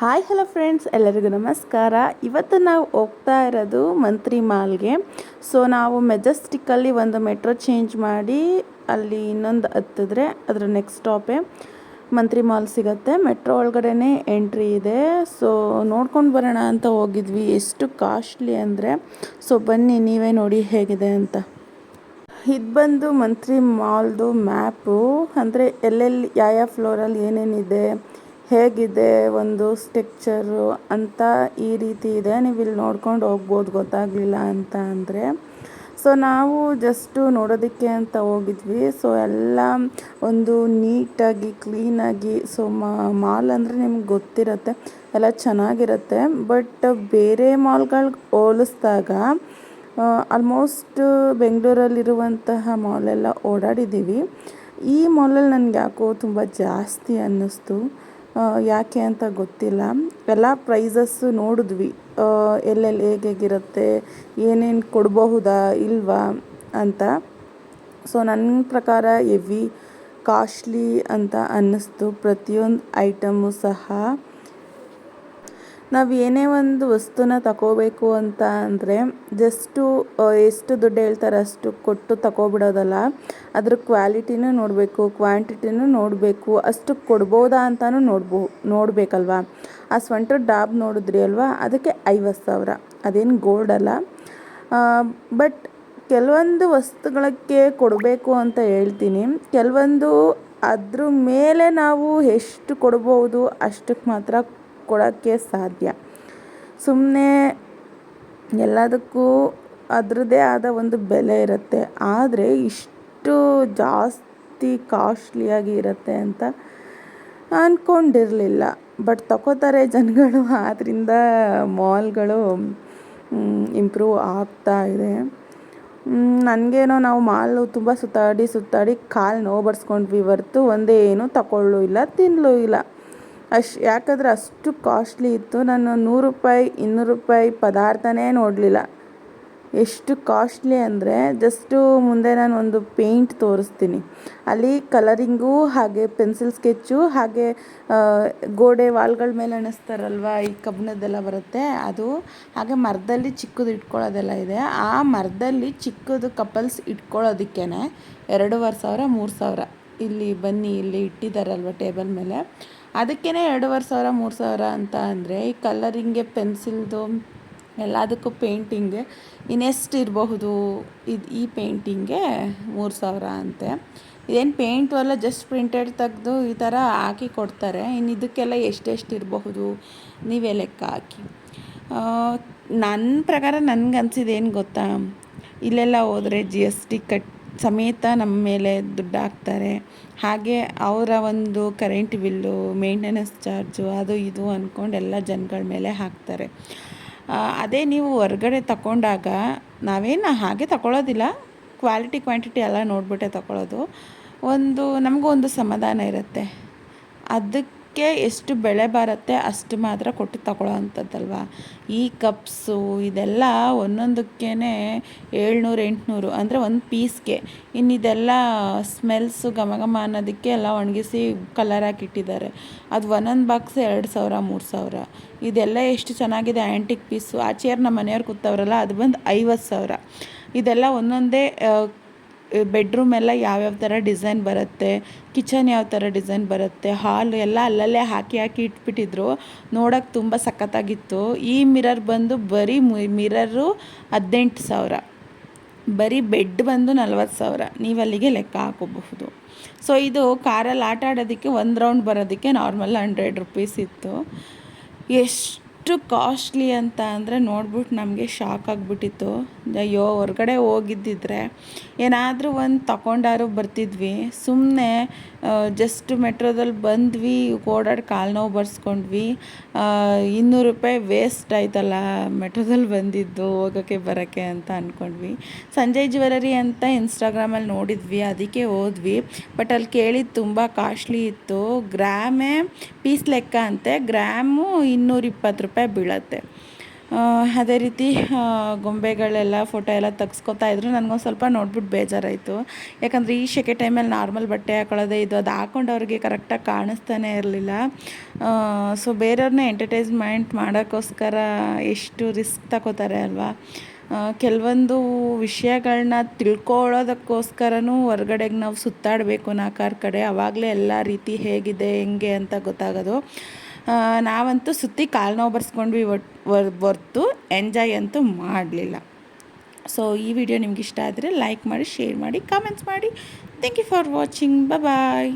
Hi, hello friends, ಎಲ್ಲರಿಗೂ ನಮಸ್ಕಾರ. ಇವತ್ತು ನಾವು ಹೋಗ್ತಾ ಇರೋದು ಮಂತ್ರಿ ಮಾಲ್ಗೆ. ಸೊ ನಾವು ಮೆಜೆಸ್ಟಿಕ್ಕಲ್ಲಿ ಒಂದು ಮೆಟ್ರೋ ಚೇಂಜ್ ಮಾಡಿ ಅಲ್ಲಿ ಇನ್ನೊಂದು ಹತ್ತಿದ್ರೆ ಅದರ ನೆಕ್ಸ್ಟ್ ಸ್ಟಾಪೇ ಮಂತ್ರಿ ಮಾಲ್ ಸಿಗುತ್ತೆ. ಮೆಟ್ರೋ ಒಳಗಡೆನೇ ಎಂಟ್ರಿ ಇದೆ. ಸೊ ನೋಡ್ಕೊಂಡು ಬರೋಣ ಅಂತ ಹೋಗಿದ್ವಿ. ಎಷ್ಟು ಕಾಸ್ಟ್ಲಿ ಅಂದರೆ. ಸೊ ಬನ್ನಿ, ನೀವೇ ನೋಡಿ ಹೇಗಿದೆ ಅಂತ. ಇದು ಬಂದು ಮಂತ್ರಿ ಮಾಲ್ದು ಮ್ಯಾಪು ಅಂದರೆ ಎಲ್ಲೆಲ್ಲಿ ಯಾವ ಯಾವ ಫ್ಲೋರಲ್ಲಿ ಏನೇನಿದೆ. ಹೇಗಿದೆ ಒಂದು ಸ್ಟ್ರಕ್ಚರು ಅಂತ ಈ ರೀತಿ ಇದೆ. ನೀವು ಇಲ್ಲಿ ನೋಡ್ಕೊಂಡು ಹೋಗ್ಬೋದು, ಗೊತ್ತಾಗಲಿಲ್ಲ ಅಂತ ಅಂದರೆ. ಸೊ ನಾವು ಜಸ್ಟು ನೋಡೋದಕ್ಕೆ ಅಂತ ಹೋಗಿದ್ವಿ. ಸೊ ಎಲ್ಲ ಒಂದು ನೀಟಾಗಿ, ಕ್ಲೀನಾಗಿ ಸೊ ಮಾಲ್ ಅಂದರೆ ನಿಮ್ಗೆ ಗೊತ್ತಿರುತ್ತೆ, ಎಲ್ಲ ಚೆನ್ನಾಗಿರುತ್ತೆ. ಬಟ್ ಬೇರೆ ಮಾಲ್ಗಳಿಗೆ ಹೋಲಿಸ್ದಾಗ ಆಲ್ಮೋಸ್ಟ್ ಬೆಂಗಳೂರಲ್ಲಿರುವಂತಹ ಮಾಲೆಲ್ಲ ಓಡಾಡಿದ್ದೀವಿ. ಈ ಮಾಲಲ್ಲಿ ನನಗೆ ಯಾಕೋ ತುಂಬ ಜಾಸ್ತಿ ಅನ್ನಿಸ್ತು. ಯಾಕೆ ಅಂತ ಗೊತ್ತಿಲ್ಲ. ಎಲ್ಲ ಪ್ರೈಸಸ್ಸು ನೋಡಿದ್ವಿ. ಎಲ್ಲೆಲ್ಲಿ ಹೇಗೆ ಹೇಗಿರುತ್ತೆ, ಏನೇನು ಕೊಡಬಹುದಾ, ಇಲ್ವಾ ಅಂತ. ಸೊ ನನ್ನ ಪ್ರಕಾರ ಎವಿ ಕಾಸ್ಟ್ಲಿ ಅಂತ ಅನ್ನಿಸ್ತು. ಪ್ರತಿಯೊಂದು ಐಟಮು ಸಹ ನಾವು ಏನೇ ಒಂದು ವಸ್ತುನ ತಗೋಬೇಕು ಅಂತ ಅಂದರೆ ಜಸ್ಟು ಎಷ್ಟು ದುಡ್ಡು ಹೇಳ್ತಾರೆ ಅಷ್ಟು ಕೊಟ್ಟು ತಗೋಬಿಡೋದಲ್ಲ ಅದ್ರ ಕ್ವಾಲಿಟಿನೂ ನೋಡಬೇಕು, ಕ್ವಾಂಟಿಟಿನೂ ನೋಡಬೇಕು, ಅಷ್ಟು ಕೊಡ್ಬೋದಾ ಅಂತಲೂ ನೋಡ್ಬೋ, ನೋಡಬೇಕಲ್ವಾ. ಆ ಸ್ವಂಟರ್ ಡಾಬ್ ನೋಡಿದ್ರಿ ಅಲ್ವಾ? ಅದಕ್ಕೆ ಐವತ್ತು ಸಾವಿರ. ಅದೇನು ಗೋಲ್ಡ್ ಅಲ್ಲ. ಬಟ್ ಕೆಲವೊಂದು ವಸ್ತುಗಳಕ್ಕೆ ಕೊಡಬೇಕು ಅಂತ ಹೇಳ್ತೀನಿ. ಕೆಲವೊಂದು ಅದ್ರ ಮೇಲೆ ನಾವು ಎಷ್ಟು ಕೊಡ್ಬೋದು ಅಷ್ಟಕ್ಕೆ ಮಾತ್ರ ಕೊಡೋಕ್ಕೆ ಸಾಧ್ಯ. ಸುಮ್ಮನೆ ಎಲ್ಲದಕ್ಕೂ ಅದರದ್ದೇ ಆದ ಒಂದು ಬೆಲೆ ಇರುತ್ತೆ. ಆದರೆ ಇಷ್ಟು ಜಾಸ್ತಿ ಕಾಸ್ಟ್ಲಿಯಾಗಿ ಇರುತ್ತೆ ಅಂತ ಅಂದ್ಕೊಂಡಿರಲಿಲ್ಲ ಬಟ್ ತಗೋತಾರೆ ಜನಗಳು. ಆದ್ದರಿಂದ ಮಾಲ್ಗಳು ಇಂಪ್ರೂವ್ ಆಗ್ತಾ ಇದೆ. ನನಗೇನೋ ನಾವು ಮಾಲು ತುಂಬ ಸುತ್ತಾಡಿ ಸುತ್ತಾಡಿ ಕಾಲು ನೋವು ಬರ್ಸ್ಕೊಂಡ್ವಿ ಹೊರ್ತು ಒಂದೇನು ತಗೊಳ್ಳೂ ಇಲ್ಲ ತಿನ್ನಲೂ ಇಲ್ಲ ಅಶ್ ಯಾಕಂದರೆ ಅಷ್ಟು ಕಾಸ್ಟ್ಲಿ ಇತ್ತು. ನಾನು ನೂರು ರೂಪಾಯಿ, ಇನ್ನೂರು ರೂಪಾಯಿ ಪದಾರ್ಥನೇ ನೋಡಲಿಲ್ಲ. ಎಷ್ಟು ಕಾಸ್ಟ್ಲಿ ಅಂದರೆ ಜಸ್ಟು ಮುಂದೆ ನಾನು ಒಂದು ಪೇಂಟ್ ತೋರಿಸ್ತೀನಿ. ಅಲ್ಲಿ ಕಲರಿಂಗು ಹಾಗೆ ಪೆನ್ಸಿಲ್ ಸ್ಕೆಚ್ಚು ಹಾಗೆ ಗೋಡೆ ವಾಲ್ಗಳ ಮೇಲೆ ಅಣಿಸ್ತಾರಲ್ವ, ಈ ಕಬ್ಬಿಣದ್ದೆಲ್ಲ ಬರುತ್ತೆ. ಅದು ಹಾಗೆ ಮರದಲ್ಲಿ ಚಿಕ್ಕದು ಇಟ್ಕೊಳ್ಳೋದೆಲ್ಲ ಇದೆ. ಆ ಮರದಲ್ಲಿ ಚಿಕ್ಕದು ಕಪಲ್ಸ್ ಇಟ್ಕೊಳ್ಳೋದಕ್ಕೇ ಎರಡೂವರೆ ಸಾವಿರ, ಮೂರು ಸಾವಿರ. ಇಲ್ಲಿ ಬನ್ನಿ, ಇಲ್ಲಿ ಇಟ್ಟಿದ್ದಾರಲ್ವ ಟೇಬಲ್ ಮೇಲೆ. ಅದಕ್ಕೇ ಎರಡೂವರೆ ಸಾವಿರ, ಮೂರು ಸಾವಿರ ಅಂತ ಅಂದರೆ ಈ ಕಲರಿಂಗೆ, ಪೆನ್ಸಿಲ್ದು ಎಲ್ಲದಕ್ಕೂ ಪೇಂಟಿಂಗೆ ಇನ್ನೆಷ್ಟು ಇರಬಹುದು? ಇದು ಈ ಪೇಂಟಿಂಗೆ ಮೂರು ಸಾವಿರ ಅಂತೆ. ಇದೇನು ಪೇಂಟು ಅಲ್ಲ ಜಸ್ಟ್ ಪ್ರಿಂಟೆಡ್ ತೆಗೆದು ಈ ಥರ ಹಾಕಿ ಕೊಡ್ತಾರೆ. ಇನ್ನು ಇದಕ್ಕೆಲ್ಲ ಎಷ್ಟೆಷ್ಟು ಇರಬಹುದು? ನೀವೇ ಲೆಕ್ಕ ಹಾಕಿ. ನನ್ನ ಪ್ರಕಾರ ನನಗೆ ಅನ್ಸಿದ್ದು ಏನು ಗೊತ್ತಾ? ಇಲ್ಲೆಲ್ಲ ಹೋದರೆ ಜಿ ಎಸ್ ಟಿ ಕಟ್ ಸಮೇತ ನಮ್ಮ ಮೇಲೆ ದುಡ್ಡು ಹಾಕ್ತಾರೆ ಹಾಗೆ ಅವರ ಒಂದು ಕರೆಂಟ್ ಬಿಲ್ಲು ಮೇಂಟೆನೆನ್ಸ್ ಚಾರ್ಜು ಅದು ಇದು ಅಂದ್ಕೊಂಡು ಎಲ್ಲ ಜನಗಳ ಮೇಲೆ ಹಾಕ್ತಾರೆ. ಅದೇ ನೀವು ಹೊರಗಡೆ ತಗೊಂಡಾಗ ನಾವೇನು ಹಾಗೆ ತಗೊಳ್ಳೋದಿಲ್ಲ ಕ್ವಾಲಿಟಿ ಕ್ವಾಂಟಿಟಿ ಎಲ್ಲ ನೋಡಿಬಿಟ್ಟೆ ತಗೊಳ್ಳೋದು ಒಂದು ನಮಗೂ ಒಂದು ಸಮಾಧಾನ ಇರುತ್ತೆ. ಅದಕ್ಕೆ ಎಷ್ಟು ಬೆಳೆ ಬರುತ್ತೆ ಅಷ್ಟು ಮಾತ್ರ ಕೊಟ್ಟು ತಗೊಳ್ಳೋ ಅಂಥದ್ದಲ್ವ? ಈ ಕಪ್ಸು, ಇದೆಲ್ಲ ಒಂದೊಂದಕ್ಕೇ ಏಳ್ನೂರು, ಎಂಟುನೂರು ಅಂದರೆ ಒಂದು ಪೀಸ್ಗೆ. ಇನ್ನು ಇದೆಲ್ಲ ಸ್ಮೆಲ್ಸು ಘಮ ಘಮ ಅನ್ನೋದಕ್ಕೆ ಎಲ್ಲ ಒಣಗಿಸಿ ಕಲರ್ ಹಾಕಿಟ್ಟಿದ್ದಾರೆ ಅದು ಒಂದೊಂದು ಬಾಕ್ಸ್ ಎರಡು ಸಾವಿರ, ಮೂರು ಸಾವಿರ. ಇದೆಲ್ಲ ಎಷ್ಟು ಚೆನ್ನಾಗಿದೆ ಆ್ಯಂಟಿಕ್ ಪೀಸು ಆ ಚೇರ್ ನಮ್ಮ ಮನೆಯವ್ರು ಕೂತವ್ರಲ್ಲ, ಅದು ಬಂದು ಐವತ್ತು ಸಾವಿರ. ಇದೆಲ್ಲ ಒಂದೊಂದೇ ಬೆಡ್ರೂಮ್ ಎಲ್ಲ ಯಾವ್ಯಾವ ಥರ ಡಿಸೈನ್ ಬರುತ್ತೆ ಕಿಚನ್ ಯಾವ ಥರ ಡಿಸೈನ್ ಬರುತ್ತೆ ಹಾಲ್ ಎಲ್ಲ ಅಲ್ಲಲ್ಲೇ ಹಾಕಿ ಹಾಕಿ ಇಟ್ಬಿಟ್ಟಿದ್ರು. ನೋಡೋಕ್ಕೆ ತುಂಬ ಸಖತ್ತಾಗಿತ್ತು. ಈ ಮಿರರ್ ಬಂದು ಬರೀ ಮಿರರು ಹದಿನೆಂಟು ಸಾವಿರ. ಬರೀ ಬೆಡ್ ಬಂದು ನಲ್ವತ್ತು ಸಾವಿರ. ನೀವು ಅಲ್ಲಿಗೆ ಲೆಕ್ಕ ಹಾಕೋಬಹುದು. ಸೊ ಇದು ಕಾರಲ್ಲಿ ಆಟ ಆಡೋದಕ್ಕೆ ಒಂದು ರೌಂಡ್ ಬರೋದಕ್ಕೆ ನಾರ್ಮಲ್ ಹಂಡ್ರೆಡ್ ರುಪೀಸ್ ಇತ್ತು. ಎಷ್ಟು ಎಷ್ಟು ಕಾಸ್ಟ್ಲಿ ಅಂತ ಅಂದರೆ ನೋಡ್ಬಿಟ್ಟು ನಮಗೆ ಶಾಕ್ ಆಗಿಬಿಟ್ಟಿತ್ತು. ಅಯ್ಯೋ, ಹೊರ್ಗಡೆ ಹೋಗಿದ್ದಿದ್ರೆ ಏನಾದರೂ ಒಂದು ತಗೊಂಡಾರು ಬರ್ತಿದ್ವಿ. ಸುಮ್ಮನೆ ಜಸ್ಟ್ ಮೆಟ್ರೋದಲ್ಲಿ ಬಂದ್ವಿ, ಓಡಾಡಿ ಕಾಲು ನೋವು ಬರ್ಸ್ಕೊಂಡ್ವಿ. ಇನ್ನೂರು ರೂಪಾಯಿ ವೇಸ್ಟ್ ಆಯ್ತಲ್ಲ ಮೆಟ್ರೋದಲ್ಲಿ ಬಂದಿದ್ದು ಹೋಗೋಕ್ಕೆ, ಬರೋಕ್ಕೆ ಅಂತ ಅಂದ್ಕೊಂಡ್ವಿ ಸಂಜಯ್ ಜ್ಯುವೆಲರಿ ಅಂತ ಇನ್ಸ್ಟಾಗ್ರಾಮಲ್ಲಿ ನೋಡಿದ್ವಿ, ಅದಕ್ಕೆ ಹೋದ್ವಿ. ಬಟ್ ಅಲ್ಲಿ ಕೇಳಿದ್ದು ತುಂಬ ಕಾಸ್ಟ್ಲಿ ಇತ್ತು. ಗ್ರಾಮೇ, ಪೀಸ್ ಲೆಕ್ಕ ಅಂತೆ. ಗ್ರಾಮು ಇನ್ನೂರ ಇಪ್ಪತ್ತು ರೂಪಾಯಿ ಬೀಳತ್ತೆ. ಅದೇ ರೀತಿ ಗೊಂಬೆಗಳೆಲ್ಲ ಫೋಟೋ ಎಲ್ಲ ತೆಗ್ಸ್ಕೊತಾ ಇದ್ರು. ನನಗೊಂದು ಸ್ವಲ್ಪ ನೋಡ್ಬಿಟ್ಟು ಬೇಜಾರಾಯಿತು. ಯಾಕಂದರೆ ಈ ಸೆಕೆ ಟೈಮಲ್ಲಿ ನಾರ್ಮಲ್ ಬಟ್ಟೆ ಹಾಕೊಳ್ಳೋದೇ ಇದು, ಅದು ಹಾಕೊಂಡವ್ರಿಗೆ ಕರೆಕ್ಟಾಗಿ ಕಾಣಿಸ್ತಾನೆ ಇರಲಿಲ್ಲ. ಸೊ ಬೇರೆಯವ್ರನ್ನ ಎಂಟರ್ಟೈಸ್ಮೆಂಟ್ ಮಾಡೋಕ್ಕೋಸ್ಕರ ಎಷ್ಟು ರಿಸ್ಕ್ ತಗೋತಾರೆ ಅಲ್ವಾ? ಕೆಲವೊಂದು ವಿಷಯಗಳನ್ನ ತಿಳ್ಕೊಳ್ಳೋದಕ್ಕೋಸ್ಕರನೂ ಹೊರ್ಗಡೆಗೆ ನಾವು ಸುತ್ತಾಡಬೇಕು ನಾಲ್ಕಾರು ಕಡೆ. ಆವಾಗಲೇ ಎಲ್ಲ ರೀತಿ ಹೇಗಿದೆ, ಹೆಂಗೆ ಅಂತ ಗೊತ್ತಾಗೋದು. ನಾವಂತೂ ಸುತ್ತಿ ಕಾಲು ನೋವು ಬರ್ಸ್ಕೊಂಡ್ವಿ ಹೊರ್ತು ಎಂಜಾಯ್ ಅಂತೂ ಮಾಡಲಿಲ್ಲ. ಸೊ ಈ ವಿಡಿಯೋ ನಿಮ್ಗೆ ಇಷ್ಟ ಆದರೆ ಲೈಕ್ ಮಾಡಿ ಶೇರ್ ಮಾಡಿ ಕಾಮೆಂಟ್ಸ್ ಮಾಡಿ. Thank you for watching bye